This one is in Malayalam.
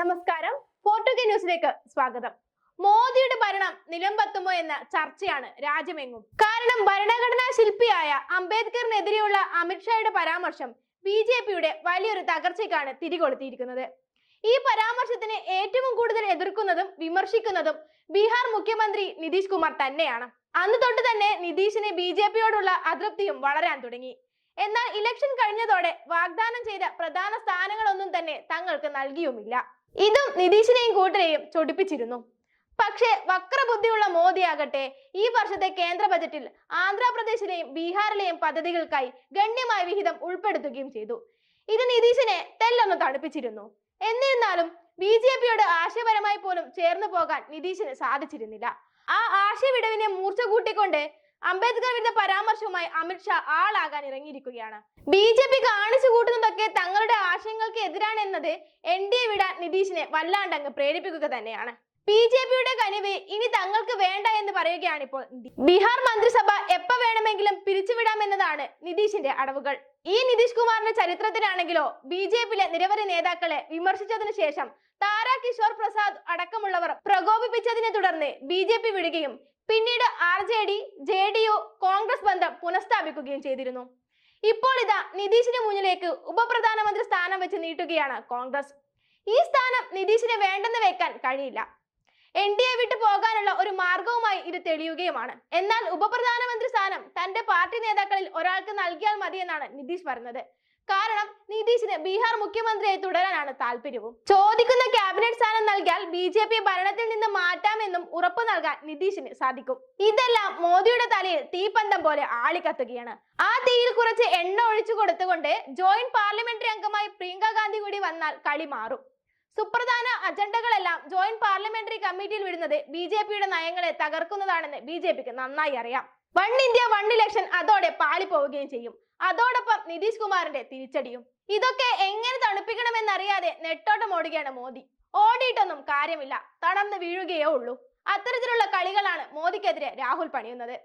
നമസ്കാരം. പോർട്ടുഗൽ ന്യൂസിലേക്ക് സ്വാഗതം. മോദിയുടെ ഭരണം നിലംപത്തുമോ എന്ന ചർച്ചയാണ് രാജ്യമെങ്ങും. കാരണം ഭരണഘടനാ ശില്പിയായ അംബേദ്കറിനെതിരെയുള്ള അമിത്ഷായുടെ പരാമർശം ബി ജെ പിയുടെ വലിയൊരു തകർച്ചയ്ക്കാണ് തിരികൊളുത്തിയിരിക്കുന്നത്. ഈ പരാമർശത്തിന് ഏറ്റവും കൂടുതൽ എതിർക്കുന്നതും വിമർശിക്കുന്നതും ബീഹാർ മുഖ്യമന്ത്രി നിതീഷ് കുമാർ തന്നെയാണ്. അന്ന് തൊട്ട് തന്നെ നിതീഷിന് ബി ജെ പിയോടുള്ള അതൃപ്തിയും വളരാൻ തുടങ്ങി. എന്നാൽ ഇലക്ഷൻ കഴിഞ്ഞതോടെ വാഗ്ദാനം ചെയ്ത പ്രധാന സ്ഥാനങ്ങളൊന്നും തന്നെ തങ്ങൾക്ക് നൽകിയുമില്ല. ഇതും നിതീഷിനെയും കൂട്ടരെയും ചൊടിപ്പിച്ചിരുന്നു. പക്ഷേ വക്രബുദ്ധിയുള്ള മോദിയാകട്ടെ ഈ വർഷത്തെ കേന്ദ്ര ബജറ്റിൽ ആന്ധ്രാപ്രദേശിലെയും ബീഹാറിലെയും പദ്ധതികൾക്കായി ഗണ്യമായ വിഹിതം ഉൾപ്പെടുത്തുകയും ചെയ്തു. ഇത് നിതീഷിനെ തെല്ലൊന്ന് തണുപ്പിച്ചിരുന്നു. എന്നിരുന്നാലും ബി ജെ പിയോട് ആശയപരമായി പോലും ചേർന്നു പോകാൻ നിതീഷിന് സാധിച്ചിരുന്നില്ല. ആ ആശയവിടവിനെ മൂർച്ച കൂട്ടിക്കൊണ്ട് അംബേദ്കർ വിരുദ്ധ പരാമർശവുമായി അമിത്ഷാ ആളാകാൻ ഇറങ്ങിയിരിക്കുകയാണ്. ബി ജെ പി കാണിച്ചു കൂട്ടുന്നതൊക്കെ തങ്ങളുടെ ആശയങ്ങൾക്ക് എതിരാണ് എന്നത് എൻ ഡി എ വിടാൻ നിതീഷിനെ വല്ലാണ്ടങ്ങ് പ്രേരിപ്പിക്കുക തന്നെയാണ്. ബി ജെ പിയുടെ കനിവ് ഇനി തങ്ങൾക്ക് വേണ്ട എന്ന് പറയുകയാണ് ഇപ്പോൾ ബീഹാർ മന്ത്രിസഭ എപ്പ വേണമെങ്കിലും പിരിച്ചുവിടാമെന്നതാണ് നിതീഷിന്റെ അടവുകൾ. ഈ നിതീഷ് കുമാറിന്റെ ചരിത്രത്തിലാണെങ്കിലോ ബി ജെ പിയിലെ നിരവധി നേതാക്കളെ വിമർശിച്ചതിനു ശേഷം താരാ കിഷോർ പ്രസാദ് അടക്കമുള്ളവർ പ്രകോപിപ്പിച്ചതിനെ തുടർന്ന് ബി ജെ പി വിടുകയും പിന്നീട് R J D J D U Congress ബന്ധം പുനഃസ്ഥാപിക്കുകയും ചെയ്തിരുന്നു. ഇപ്പോൾ ഇതാ നിതീഷിന് മുന്നിലേക്ക് ഉപപ്രധാനമന്ത്രി സ്ഥാനം വെച്ച് നീട്ടുകയാണ് കോൺഗ്രസ്. ഈ സ്ഥാനം നിതീഷിന് വേണ്ടെന്ന് വെക്കാൻ കഴിയില്ല. എൻ ഡി എ വിട്ടു പോകാനുള്ള ഒരു മാർഗവുമായി ഇത് തെളിയുകയുമാണ്. എന്നാൽ ഉപപ്രധാനമന്ത്രി സ്ഥാനം തന്റെ പാർട്ടി നേതാക്കളിൽ ഒരാൾക്ക് നൽകിയാൽ മതിയെന്നാണ് നിതീഷ് പറഞ്ഞത്. കാരണം ബീഹാർ മുഖ്യമന്ത്രിയായി തുടരാനാണ് താല്പര്യവും. ചോദിക്കുന്ന ക്യാബിനറ്റ് സ്ഥാനം നൽകിയാൽ ബി ജെ പി ഭരണത്തിൽ നിന്ന് മാറ്റാമെന്നും ഉറപ്പു നൽകാൻ നിതീഷിന് സാധിക്കും. ഇതെല്ലാം മോദിയുടെ തലയിൽ തീപ്പന്തം പോലെ ആളിക്കത്തുകയാണ്. ആ തീയിൽ കുറച്ച് എണ്ണ ഒഴിച്ചു കൊടുത്തുകൊണ്ട് ജോയിന്റ് പാർലമെന്ററി അംഗമായി പ്രിയങ്ക ഗാന്ധി കൂടി വന്നാൽ കളി മാറും. സുപ്രധാന അജണ്ടകളെല്ലാം ജോയിന്റ് പാർലമെന്ററി കമ്മിറ്റിയിൽ വിടുന്നത് ബി ജെ പിയുടെ നയങ്ങളെ തകർക്കുന്നതാണെന്ന് ബി ജെ പിക്ക് നന്നായി അറിയാം. വൺ ഇന്ത്യ വൺ ഇലക്ഷൻ അതോടെ പാളിപ്പോവുകയും ചെയ്യും. അതോടൊപ്പം നിതീഷ് കുമാറിന്റെ തിരിച്ചടിയും. ഇതൊക്കെ എങ്ങനെ തണുപ്പിക്കണമെന്നറിയാതെ നെട്ടോട്ടം ഓടുകയാണ് മോദി. ഓടിയിട്ടൊന്നും കാര്യമില്ല. തളർന്ന് വീഴുകയേ ഉള്ളൂ. അത്തരത്തിലുള്ള കളികളാണ് മോദിക്കെതിരെ രാഹുൽ പണിയുന്നത്.